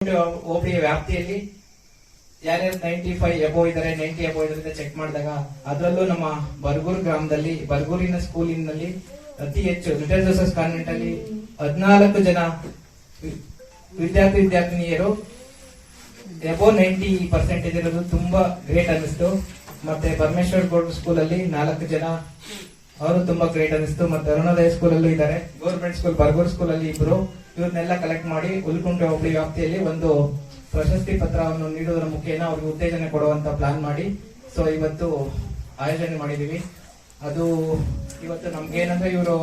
ಹೋಬಳಿಯ ವ್ಯಾಪ್ತಿಯಲ್ಲಿ ಯಾರ್ಯಾರು ನೈಂಟಿ ಫೈವ್ ಎಬೋ ಇದಾರೆ ನೈಂಟಿ ಎಬೋ ಇದ್ರೆ ಚೆಕ್ ಮಾಡಿದಾಗ ಅದರಲ್ಲೂ ನಮ್ಮ ಬರ್ಗೂರ್ ಗ್ರಾಮದಲ್ಲಿ, ಬರ್ಗೂರಿನ ಸ್ಕೂಲಿನಲ್ಲಿ ಅತಿ ಹೆಚ್ಚು ಲಿಟಲ್ ಜೋಸಸ್ ಕಾನ್ವೆಂಟ್ ಅಲ್ಲಿ ಹದಿನಾಲ್ಕು ಜನ ವಿದ್ಯಾರ್ಥಿ ವಿದ್ಯಾರ್ಥಿನಿಯರು ಎಬೋ ನೈಂಟಿ ಪರ್ಸೆಂಟೇಜ್ ಇರೋದು ತುಂಬಾ ಗ್ರೇಟ್ ಅನಿಸ್ತು ಮತ್ತೆ ಪರಮೇಶ್ವರ್ ಗೌಡ್ ಸ್ಕೂಲ್ ಅಲ್ಲಿ ನಾಲ್ಕು ಜನ, ಅವರು ತುಂಬಾ ಗ್ರೇಟ್ ಅನಿಸ್ತು ಮತ್ತೆ ಅರುಣೋದಯ ಸ್ಕೂಲ್ ಅಲ್ಲೂ ಇದ್ದಾರೆ. ಗೌರ್ಮೆಂಟ್ ಸ್ಕೂಲ್ ಬರ್ಗೂರ್ ಸ್ಕೂಲ್ ಅಲ್ಲಿ ಇಬ್ರು. ಇವ್ರನ್ನೆಲ್ಲ ಕಲೆಕ್ಟ್ ಮಾಡಿ ಉಲ್ಕುಂಟೆ ಹೋಬಳಿ ವ್ಯಾಪ್ತಿಯಲ್ಲಿ ಒಂದು ಪ್ರಶಸ್ತಿ ಪತ್ರವನ್ನು ನೀಡುವುದರ ಮುಖೇನ ಅವ್ರಿಗೆ ಉತ್ತೇಜನ ಕೊಡುವಂತ ಪ್ಲಾನ್ ಮಾಡಿ. ಸೊ ಇವತ್ತು ಆಯೋಜನೆ ಮಾಡಿದೀವಿ. ಅದು ಇವತ್ತು ನಮ್ಗೆ ಏನಂದ್ರೆ ಇವರು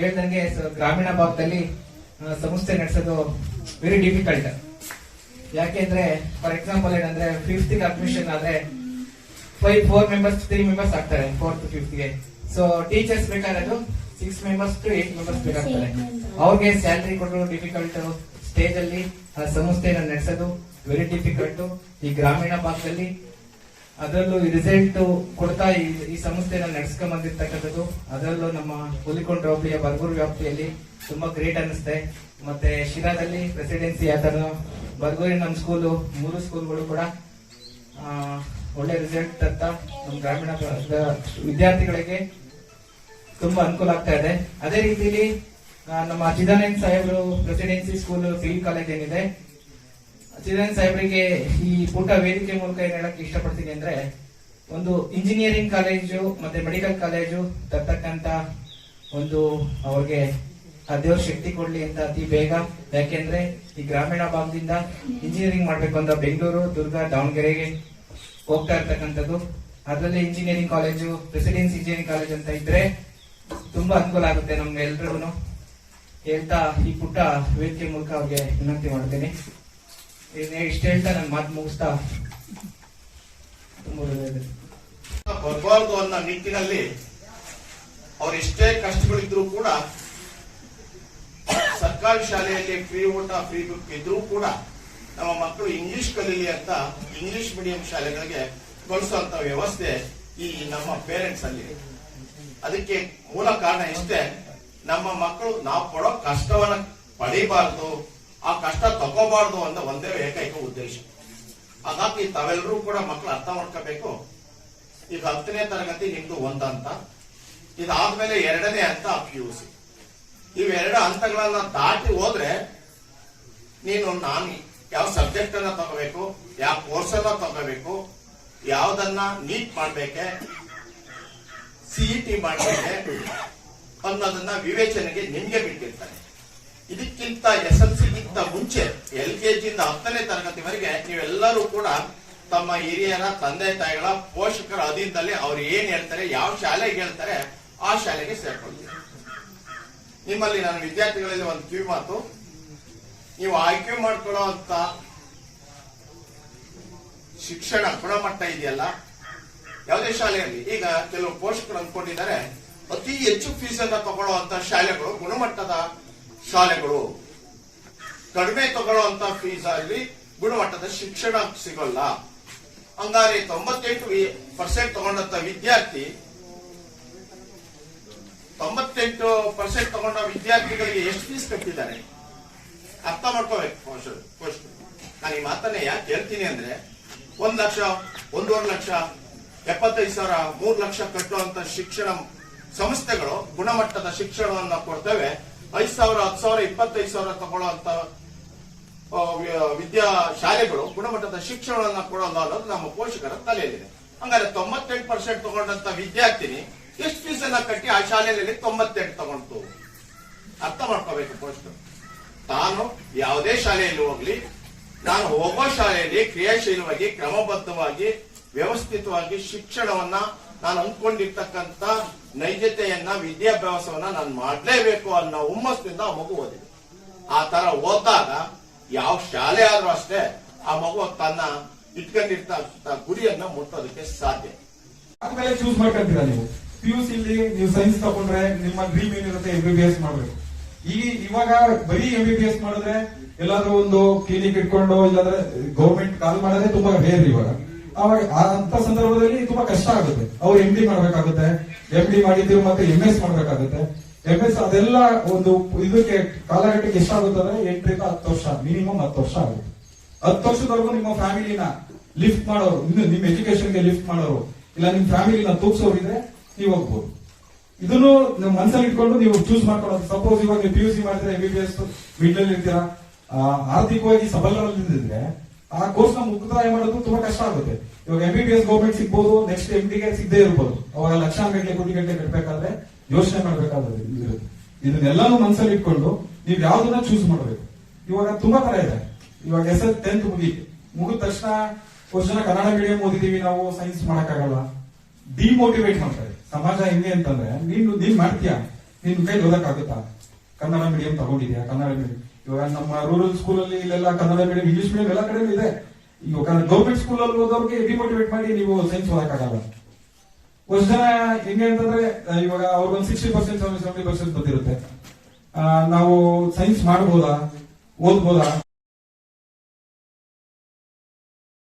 ಹೇಳ್ದಂಗೆ ಗ್ರಾಮೀಣ ಭಾಗದಲ್ಲಿ ಸಂಸ್ಥೆ ನಡೆಸೋದು ವೆರಿ ಡಿಫಿಕಲ್ಟ್ ಯಾಕೆಂದ್ರೆ ಫಾರ್ ಎಕ್ಸಾಂಪಲ್ ಏನಂದ್ರೆ ಫಿಫ್ತ್ ಅಡ್ಮಿಷನ್ ಆದ್ರೆ five four members three members ಆಗ್ತಾರೆ ಫೋರ್ತ್ ಫಿಫ್ತ್ಗೆ. ಸೊ ಟೀಚರ್ಸ್ ಬೇಕಾದ್ರೆ six members to eight members ಬೇಕಾಗ್ತಾರೆ ಅವ್ರಿಗೆ ಸ್ಯಾಲ್ರಿ ಕೊಡೋದು ಡಿಫಿಕಲ್ಟ್ ಸ್ಟೇಜ್ ಅಲ್ಲಿ ಆ ಸಂಸ್ಥೆಯನ್ನು ನಡೆಸೋದು ವೆರಿ ಡಿಫಿಕಲ್ಟ್ ಈ ಗ್ರಾಮೀಣ ಭಾಗದಲ್ಲಿ ಅದರಲ್ಲೂ ರಿಸಲ್ಟ್ ಕೊಡ್ತಾ ಈ ಈ ಸಂಸ್ಥೆನ ನಡೆಸ್ಕೊಂಡ್ ಬಂದಿರ್ತಕ್ಕಂಥದ್ದು ಅದರಲ್ಲೂ ನಮ್ಮ ಹುಲಿಕೊಂಡ್ರ ಹೋಬಳಿಯ ಬರ್ಗೂರ್ ವ್ಯಾಪ್ತಿಯಲ್ಲಿ ತುಂಬಾ ಗ್ರೇಟ್ ಅನಿಸುತ್ತೆ ಮತ್ತೆ ಶಿರಾದಲ್ಲಿ ಪ್ರೆಸಿಡೆನ್ಸಿ ಆತರ ಬರ್ಗೂರಿನ ನಮ್ಮ ಸ್ಕೂಲು ಮೂರು ಸ್ಕೂಲ್ಗಳು ಕೂಡ ಒಳ್ಳೆ ರಿಸಲ್ಟ್ ತರ್ತಾ ನಮ್ಮ ಗ್ರಾಮೀಣ ವಿದ್ಯಾರ್ಥಿಗಳಿಗೆ ತುಂಬಾ ಅನುಕೂಲ ಆಗ್ತಾ ಇದೆ. ಅದೇ ರೀತಿಲಿ ನಮ್ಮ ಚಿದಾನಂದ್ ಸಾಹೇಬ್ರು ಪ್ರೆಸಿಡೆನ್ಸಿ ಸ್ಕೂಲ್ ಸಿವಿಲ್ ಕಾಲೇಜ್ ಏನಿದೆ, ಚಿದಾನಂದ್ ಸಾಹೇಬ್ರಿಗೆ ಈ ಪುಟ್ಟ ವೇದಿಕೆ ಮೂಲಕ ಏನ್ ಹೇಳಕ್ ಇಷ್ಟಪಡ್ತೀನಿ ಅಂದ್ರೆ, ಒಂದು ಇಂಜಿನಿಯರಿಂಗ್ ಕಾಲೇಜು, ಮತ್ತೆ ಮೆಡಿಕಲ್ ಕಾಲೇಜು ತರ್ತಕ್ಕಂತ ಒಂದು ಅವ್ರಿಗೆ ಆ ಶಕ್ತಿ ಕೊಡ್ಲಿ ಅಂತ ಅತಿ ಬೇಗ. ಯಾಕೆಂದ್ರೆ, ಈ ಗ್ರಾಮೀಣ ಭಾಗದಿಂದ ಇಂಜಿನಿಯರಿಂಗ್ ಮಾಡ್ಬೇಕು ಅಂತ ಬೆಂಗಳೂರು, ದುರ್ಗ, ದಾವಣಗೆರೆಗೆ ಹೋಗ್ತಾ ಇರ್ತಕ್ಕಂಥದ್ದು. ಅದರಲ್ಲಿ engineering college, presidency engineering college ಅಂತ ಇದ್ರೆ ತುಂಬಾ ಅನುಕೂಲ ಆಗುತ್ತೆ ನಮ್ಗೆ ಎಲ್ರಿಗೂ ಹೇಳ್ತಾ ಈ ಪುಟ್ಟ ವೇದಿಕೆ ಮೂಲಕ ಅವ್ರಿಗೆ ವಿನಂತಿ ಮಾಡ್ತೇನೆ ಇಷ್ಟ ಹೇಳ್ತಾ ನನ್ನ ಮಾತು ಮುಗಿಸ್ತಾ. ಬರಬಾರ್ದು ಅನ್ನೋ ನಿಟ್ಟಿನಲ್ಲಿ ಅವ್ರು ಎಷ್ಟೇ ಕಷ್ಟಗಳಿದ್ರು ಕೂಡ, ಸರ್ಕಾರಿ ಶಾಲೆಯಲ್ಲಿ ಫ್ರೀ ಊಟ ಫ್ರೀ ಬುಕ್ ಇದ್ರೂ ಕೂಡ ನಮ್ಮ ಮಕ್ಕಳು ಇಂಗ್ಲಿಷ್ ಕಲೀಲಿ ಅಂತ ಇಂಗ್ಲಿಷ್ ಮೀಡಿಯಂ ಶಾಲೆಗಳಿಗೆ ಕಳಿಸುವಂತ ವ್ಯವಸ್ಥೆ ಈ ನಮ್ಮ ಪೇರೆಂಟ್ಸ್ ಅಲ್ಲಿ. ಅದಕ್ಕೆ ಮೂಲ ಕಾರಣ ಇಷ್ಟೇ, ನಮ್ಮ ಮಕ್ಕಳು ನಾವು ಪಡೋ ಕಷ್ಟವನ್ನ ಪಡಿಬಾರ್ದು, ಆ ಕಷ್ಟ ತಗೋಬಾರ್ದು ಅಂತ ಒಂದೇ ಏಕೈಕ ಉದ್ದೇಶ. ಹಾಗಾಗಿ ತಾವೆಲ್ಲರೂ ಕೂಡ ಮಕ್ಕಳು ಅರ್ಥ ಮಾಡ್ಕೋಬೇಕು. ಈಗ ಹತ್ತನೇ ತರಗತಿ ನಿಮ್ದು ಒಂದ್ ಹಂತ ಇದಾದ್ಮೇಲೆ ಎರಡನೇ ಹಂತ ಪಿ ಯು ಸಿ ಇವೆರಡು ಹಂತಗಳನ್ನ ದಾಟಿ ಹೋದ್ರೆ ನೀನು ನಾನು, ಯಾವ ಸಬ್ಜೆಕ್ಟ್ ಅನ್ನ ತಗೋಬೇಕು, ಯಾವ ಕೋರ್ಸ್ ಅನ್ನ ತಗೋಬೇಕು, ಯಾವ್ದನ್ನ ನೀಟ್ ಮಾಡ್ಬೇಕೆ ಸಿಇಟಿ ಮಾಡ್ಬೇಕೆ ಅನ್ನೋದನ್ನ ವಿವೇಚನೆಗೆ ನಿಮ್ಗೆ ಬಿಟ್ಟಿರ್ತಾರೆ. ಇದಕ್ಕಿಂತ ಎಸ್ ಎಲ್ ಸಿಗಿಂತ ಮುಂಚೆ ಎಲ್ ಕೆ ಜಿಯಿಂದ ಹತ್ತನೇ ತರಗತಿವರೆಗೆ ನೀವೆಲ್ಲರೂ ಕೂಡ ತಮ್ಮ ಹಿರಿಯರ, ತಂದೆ, ತಾಯಿಗಳ, ಪೋಷಕರ ಅಧೀನದಲ್ಲಿ ಅವ್ರು ಏನ್ ಹೇಳ್ತಾರೆ, ಯಾವ ಶಾಲೆಗೆ ಹೇಳ್ತಾರೆ, ಆ ಶಾಲೆಗೆ ಸೇರ್ಕೊಳ್ತೀವಿ ನಿಮ್ಮಲ್ಲಿ ನನ್ನ ವಿದ್ಯಾರ್ಥಿಗಳಲ್ಲಿ ಒಂದು ಕಿವಿ ಮಾತು. ನೀವು ಆಯ್ಕೆ ಮಾಡ್ಕೊಳ್ಳೋ ಅಂತ ಶಿಕ್ಷಣ ಗುಣಮಟ್ಟ ಇದೆಯಲ್ಲ ಯಾವುದೇ ಶಾಲೆಯಲ್ಲಿ ಈಗ ಕೆಲವು ಪೋಷಕರು ಅಂದ್ಕೊಂಡಿದ್ದಾರೆ, ಅತಿ ಹೆಚ್ಚು ಫೀಸ್ ಅನ್ನ ತಗೊಳ್ಳುವಂತ ಶಾಲೆಗಳು, ಗುಣಮಟ್ಟದ ಶಾಲೆಗಳು. ಕಡಿಮೆ ತಗೊಳ್ಳುವಂತ ಫೀಸ್ ಅಲ್ಲಿ ಗುಣಮಟ್ಟದ ಶಿಕ್ಷಣ ಸಿಗೋಲ್ಲ. ಹಂಗಾರೆ ತೊಂಬತ್ತೆಂಟು ಪರ್ಸೆಂಟ್ ತಗೊಂಡಂತ ವಿದ್ಯಾರ್ಥಿ, ತೊಂಬತ್ತೆಂಟು ಪರ್ಸೆಂಟ್ ತಗೊಂಡ ವಿದ್ಯಾರ್ಥಿಗಳಿಗೆ ಎಷ್ಟು ಫೀಸ್ ಕಟ್ಟಿದ್ದಾರೆ? ಅರ್ಥ ಮಾಡ್ಕೋಬೇಕು ಪೋಷಕರು. ನಾನು ಈ ಮಾತನ್ನ ಯಾಕೆ ಹೇಳ್ತೀನಿ ಅಂದ್ರೆ, ಒಂದ್ ಲಕ್ಷ, ಒಂದೂವರೆ ಲಕ್ಷ ಎಪ್ಪತ್ತೈದು ಸಾವಿರ ಮೂರು ಲಕ್ಷ ಕಟ್ಟುವಂತ ಶಿಕ್ಷಣ ಸಂಸ್ಥೆಗಳು, ಗುಣಮಟ್ಟದ ಶಿಕ್ಷಣವನ್ನು ಕೊಡ್ತೇವೆ. ಐದು ಸಾವಿರ, ಹತ್ತು ಸಾವಿರ, ಇಪ್ಪತ್ತೈದು ಸಾವಿರ ತಗೊಳ್ಳುವಂತ ವಿದ್ಯಾ ಶಾಲೆಗಳು ಗುಣಮಟ್ಟದ ಶಿಕ್ಷಣವನ್ನು ಕೊಡೋಲ್ಲ ಅನ್ನೋದು ನಮ್ಮ ಪೋಷಕರ ತಲೆಯಲ್ಲಿದೆ. ಹಂಗಾದ್ರೆ ತೊಂಬತ್ತೆಂಟು ಪರ್ಸೆಂಟ್ ತಗೊಂಡಂತ ವಿದ್ಯಾರ್ಥಿನಿ ಎಷ್ಟು ಫೀಸ್ ಅನ್ನ ಕಟ್ಟಿ ಆ ಶಾಲೆಯಲ್ಲಿ ತೊಂಬತ್ತೆಂಟು ತಗೊಂಡು ಅರ್ಥ ಮಾಡ್ಕೋಬೇಕು ಪೋಷಕರು. ತಾನು ಯಾವುದೇ ಶಾಲೆಯಲ್ಲಿ ಹೋಗ್ಲಿ, ನಾನು ಹೋಗೋ ಶಾಲೆಯಲ್ಲಿ ಕ್ರಿಯಾಶೀಲವಾಗಿ, ಕ್ರಮಬದ್ಧವಾಗಿ ವ್ಯವಸ್ಥಿತವಾಗಿ ಶಿಕ್ಷಣವನ್ನ ನಾನು ಅಂದ್ಕೊಂಡಿರ್ತಕ್ಕಂಥ ನೈಜತೆಯನ್ನ, ವಿದ್ಯಾಭ್ಯಾಸವನ್ನ ನಾನು ಮಾಡಲೇಬೇಕು ಅನ್ನೋ ಹುಮ್ಮಸ್ಸಿನಿಂದ ಆ ಮಗು ಓದಿದೆ. ಆ ತರ ಓದಿದಾಗ ಯಾವ ಶಾಲೆ ಆದ್ರೂ ಅಷ್ಟೇ ಆ ಮಗು ತನ್ನ ಇಟ್ಕೊಂಡಿರ್ತಕ್ಕಂಥ ಗುರಿಯನ್ನ ಮುಟ್ಟೋದಕ್ಕೆ ಸಾಧ್ಯ. ಚೂಸ್ ಮಾಡ್ಕೊಂತೀರಾ ನೀವು? ಪಿ ಯು ಇಲ್ಲಿ ನೀವು ಸೈನ್ಸ್ ತಗೊಂಡ್ರೆ ನಿಮ್ಮ ಡ್ರೀಮ್ ಏನಿರುತ್ತೆ ಎಂ ಬಿ ಎಸ್ ಮಾಡಬೇಕು. ಈ ಇವಾಗ ಬರೀ ಎಂ ಬಿ ಬಿ ಎಸ್ ಮಾಡಿದ್ರೆ ಎಲ್ಲಾದ್ರೂ ಒಂದು ಕ್ಲಿನಿಕ್ ಇಟ್ಕೊಂಡು, ಇಲ್ಲಾಂದ್ರೆ ಗೌರ್ಮೆಂಟ್ ಕಾಲ್ ಮಾಡೋದೇ ತುಂಬಾ ಬೇರೆ ಇವಾಗ. ಅವಾಗ ಅಂತ ಸಂದರ್ಭದಲ್ಲಿ ತುಂಬಾ ಕಷ್ಟ ಆಗುತ್ತೆ. ಅವ್ರು ಎಂ ಡಿ ಮಾಡ್ಬೇಕಾಗುತ್ತೆ. ಎಂ ಡಿ ಮಾಡಿದ್ರು ಮತ್ತೆ ಎಂ ಎಸ್ ಮಾಡ್ಬೇಕಾಗುತ್ತೆ. ಎಂ ಎಸ್ ಅದೆಲ್ಲ ಒಂದು ಇದಕ್ಕೆ ಕಾಲಘಟ್ಟಕ್ಕೆ ಎಷ್ಟಾಗುತ್ತೆ ಅಂದ್ರೆ ಎಂಟರಿಂದ ಹತ್ತು ವರ್ಷ ಮಿನಿಮಮ್ ಹತ್ತು ವರ್ಷ ಆಗುತ್ತೆ. ಹತ್ತು ವರ್ಷದವರೆಗೂ ನಿಮ್ಮ ಫ್ಯಾಮಿಲಿನ ಲಿಫ್ಟ್ ಮಾಡೋರು ನಿಮ್ಮ ಎಜುಕೇಶನ್ಗೆ ಲಿಫ್ಟ್ ಮಾಡೋರು, ಇಲ್ಲ ನಿಮ್ಮ ಫ್ಯಾಮಿಲಿನ ತೂಗ್ಸೋರಿದ್ರೆ ನೀವು ಹೋಗ್ಬೋದು. ಇದನ್ನು ಮನಸ್ಸಲ್ಲಿ ಇಟ್ಕೊಂಡು ನೀವು ಚೂಸ್ ಮಾಡ್ಕೊಳ್ಳೋದು. ಸಪೋಸ್ ಇವಾಗ ನೀವು ಪಿ ಯು ಸಿ ಮಾಡ್ತೀರಾ ಎಂ ಬಿ ಬಿ ಎಸ್ ಮಿಡ್ಲಲ್ಲಿ ಇರ್ತೀರಾ? ಆರ್ಥಿಕವಾಗಿ ಸಬಲರಲ್ಲಿದ್ರೆ ಆ ಕೋರ್ಸ್ನ ಮುಕ್ತಾಯ ಮಾಡೋದು ತುಂಬಾ ಕಷ್ಟ ಆಗುತ್ತೆ. ಇವಾಗ M B B S government ಸಿಗ್ಬೋದು ನೆಕ್ಸ್ಟ್ ಎಂ ಡಿಗೆ ಸಿಗದೆ ಇರ್ಬೋದು. ಅವಾಗ ಲಕ್ಷಾಂಗಟ್ಟಲೆ ಕೋಟಿ ಗಂಟೆ ಕಟ್ಟಬೇಕಾದ್ರೆ ಯೋಚನೆ ಮಾಡ್ಬೇಕಾದ್ರೆ ಇದನ್ನೆಲ್ಲಾನು ಮನಸ್ಸಲ್ಲಿ ಇಟ್ಕೊಂಡು ನೀವು ಯಾವ್ದನ್ನ ಚೂಸ್ ಮಾಡಬೇಕು. ಇವಾಗ ತುಂಬಾ ತರ ಇದೆ. ಇವಾಗ ಎಸ್ ಎಲ್ ಟೆಂತ್ ಮುಗಿ ಮುಗಿದ ತಕ್ಷಣ ಜನ ಕನ್ನಡ ಮೀಡಿಯಂ ಓದಿದೀವಿ ನಾವು ಸೈನ್ಸ್ ಮಾಡಕ್ಕಾಗಲ್ಲ. ಡಿಮೋಟಿವೇಟ್ ಮಾಡ್ತಾರೆ. ಸಮಾಜ ಹೆಂಗೆ ಅಂತಂದ್ರೆ, ನೀನು ನೀನ್ ಮಾಡ್ತೀಯಾ? ನಿನ್ ಕೈ ಓದಕ್ಕಾಗುತ್ತಾ? ಕನ್ನಡ ಮೀಡಿಯಂ ತಗೊಂಡಿದ್ಯಾ? ಕನ್ನಡ ಮೀಡಿಯಂ ಇವಾಗ ನಮ್ಮ ರೂರಲ್ ಸ್ಕೂಲ್ ಅಲ್ಲಿ ಇಲ್ಲೆಲ್ಲ ಕನ್ನಡ ಮೀಡಿಯಂ ಇಂಗ್ಲಿಷ್ ಮೀಡಿಯಂ ಎಲ್ಲ ಕಡೆ ಇದೆ. ಇವಾಗ ಗೌರ್ಮೆಂಟ್ ಸ್ಕೂಲ್ ಅಲ್ಲಿ ಓದೋರ್ಗೆ ಡಿಮೋಟಿವೇಟ್ ಮಾಡಿ ನೀವು ಸೈನ್ಸ್ ಓದಕ್ಕಾಗಲ್ಲ. ಒಂದ್ ಜನ ಹೆಂಗೆ ಅಂತಂದ್ರೆ ಇವಾಗ ಅವ್ರಿಗೊಂದು ಸಿಕ್ಸ್ಟಿ ಪರ್ಸೆಂಟ್ ಸೆವೆಂಟಿ ಪರ್ಸೆಂಟ್ ಬಂದಿರುತ್ತೆ ನಾವು ಸೈನ್ಸ್ ಮಾಡ್ಬೋದಾ? ಓದ್ಬೋದಾ?